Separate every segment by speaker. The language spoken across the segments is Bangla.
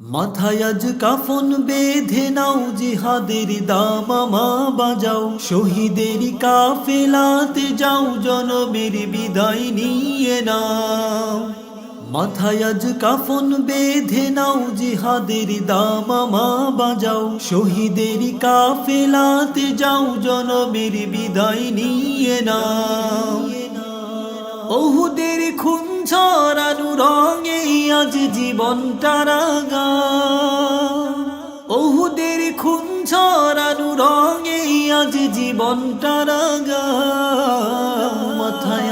Speaker 1: মাথায় আজ কাফন বেঁধে নাও জিহাদের দামামা বাজাও। শহীদের কাফেলাতে যাও, জনমের বিদায় নিয়ে নাও। মাথায় আজ কাফন বেঁধে নাও জিহাদের দামামা বাজাও। শহীদের কাফেলাতে যাও, জনমের বিদায় নিয়ে নাও। ওহুদের খুন ছড়ানো রঙে আজ জীবনটা রাঙা। ওহুদের খুন ছড়ানো রঙে আজ জীবনটা রাঙা। মাথায়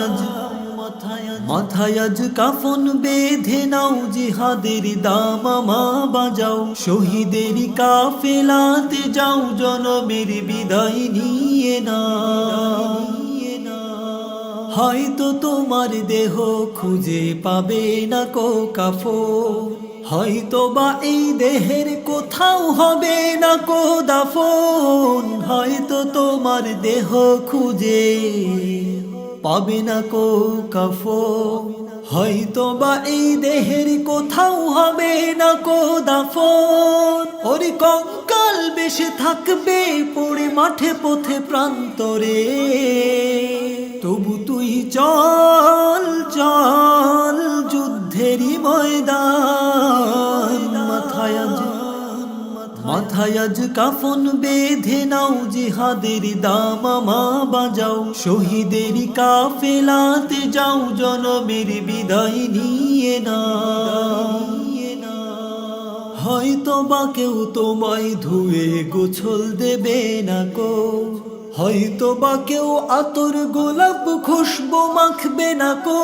Speaker 1: মাথায় আজ কাফন বেঁধে নাও জিহাদের দামামা বাজাও। শহীদের কাফেলাতে যাও জনমের বিদায় নিয়ে না হয়তো তোমার দেহ খুঁজে পাবে না কো কাফো হয়তো বা এই দেহের কোথাও হবে না কো দাফন হয়তো তোমার দেহ খুঁজে পাবে না কো কাফো হয়তো বা এই দেহের কোথাও হবে না কো দাফন ওরে কঙ্কাল বেশে থাকবে পড়ে মাঠে পথে প্রান্তরে। তবু তুই চল চল যুদ্ধেরই ময়দান। মাথায় আজ মাথায় আজ কাফন বেঁধে নাও, জিহাদের দামামা বাজাও। শহীদের কাফেলাতে যাও, জনমের বিদায় নিয়ে না হয়তো বা কেউ তোমায় ধুয়ে গোছল দেবে না কো। হয়তো বা কেউ আতর গোলাপ খুশবু মাখবে না কো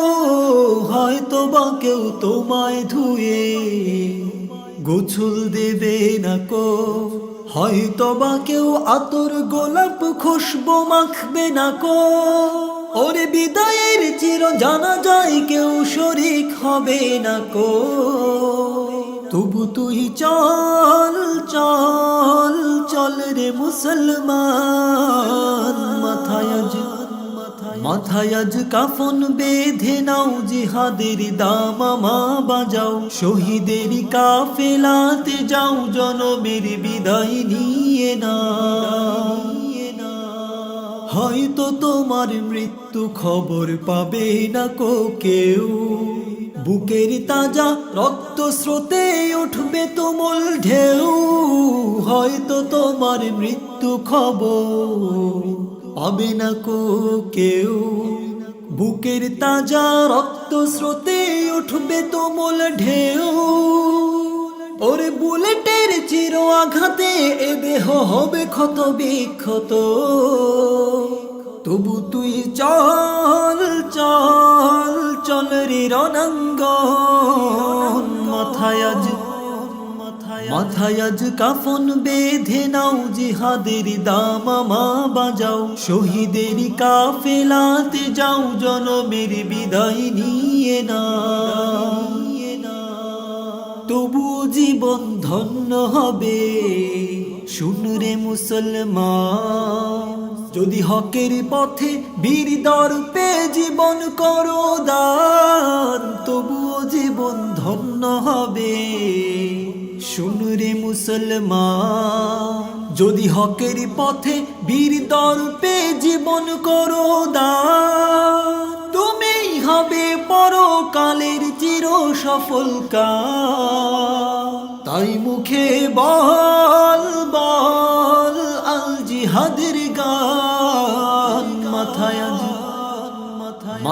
Speaker 1: হয়তো বা কেউ তোমায় ধুয়ে গোছল দেবে না কো। হয়তো বা কেউ আতর গোলাপ খুশবু মাখবে না কো। ওরে বিদায়ের চির জানা যায় কেউ শরিক হবে না কো। তবু তুই চল চল রে মুসলমান, মাথায় আজ মাথায় আজ কাফন বেঁধে নাও, জিহাদের দামামা বাজাও, শহীদের কাফেলাতে যাও, জনমের বিদায় নিয়ে না হয়তো তোমার মৃত্যু খবর পাবে না কো কেউ। বুকের তাজা রক্ত স্রোতে উঠবে তুমুল ঢেউ। হয়তো তোমার মৃত্যু খবর পাবে না কো কেউ। বুকের তাজা রক্ত স্রোতে উঠবে তোমল ঢেউ। ওরে বুলেটের চির আঘাতে এ দেহ হবে ক্ষত বিক্ষত। তবু তুই চল চল রে রণাঙ্গন মাথায় আজ মাথায় কাফন বেঁধে নাও জিহাদের দামামা বাজাও। শহীদের কাফেলাতে যাও, জনমের বিদায় নিয়ে না তবু জীবন ধন্য হবে শুনরে মুসলমান। যদি হকের পথে বীর দর্পে জীবন করো দান, তবুও জীবন ধন্য হবে। শুনরে মুসলমান, যদি হকের পথে বীর দর্পে জীবন করো দান তুমি হবে পরকালের চির সফল তাই মুখে বল বল আল জিহাদের গান।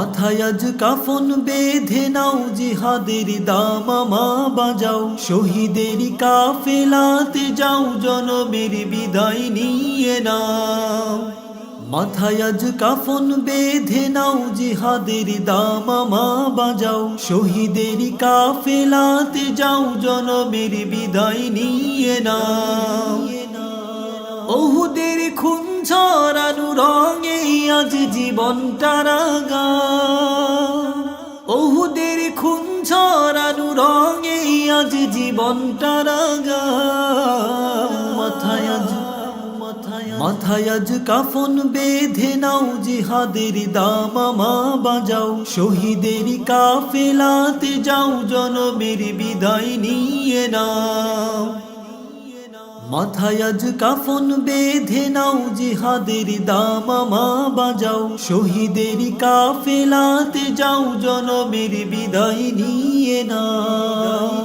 Speaker 1: মাথায় আজ কাফন বেঁধে নাও, জিহাদের দামামা বাজাও। শহীদের কাফেলাতে যাও, জনমের বিদায় নিয়ে নাও। মাথায় আজ কাফন বেঁধে নাও, জিহাদের দামামা বাজাও। শহীদের কাফেলাতে যাও, জনমের বিদায় নিয়ে নাও। ওহুদের খুন ছড়ানো রঙে আজ জীবনটা রাঙা ওহুদের খুন ছড়ানো রঙে আজ জীবনটা রাঙা মাথায় আজ মাথায় আজ কাফন বেঁধে নাও জিহাদের দামামা বাজাও। শহীদের কাফেলাতে যাও, জনমের বিদায় নিয়ে নাও। মাথায় আজ কাফন বেঁধে নাও, জিহাদের দামামা বাজাও। শহীদের কাফেলাতে যাও, জনমের বিদায় নিয়ে নাও।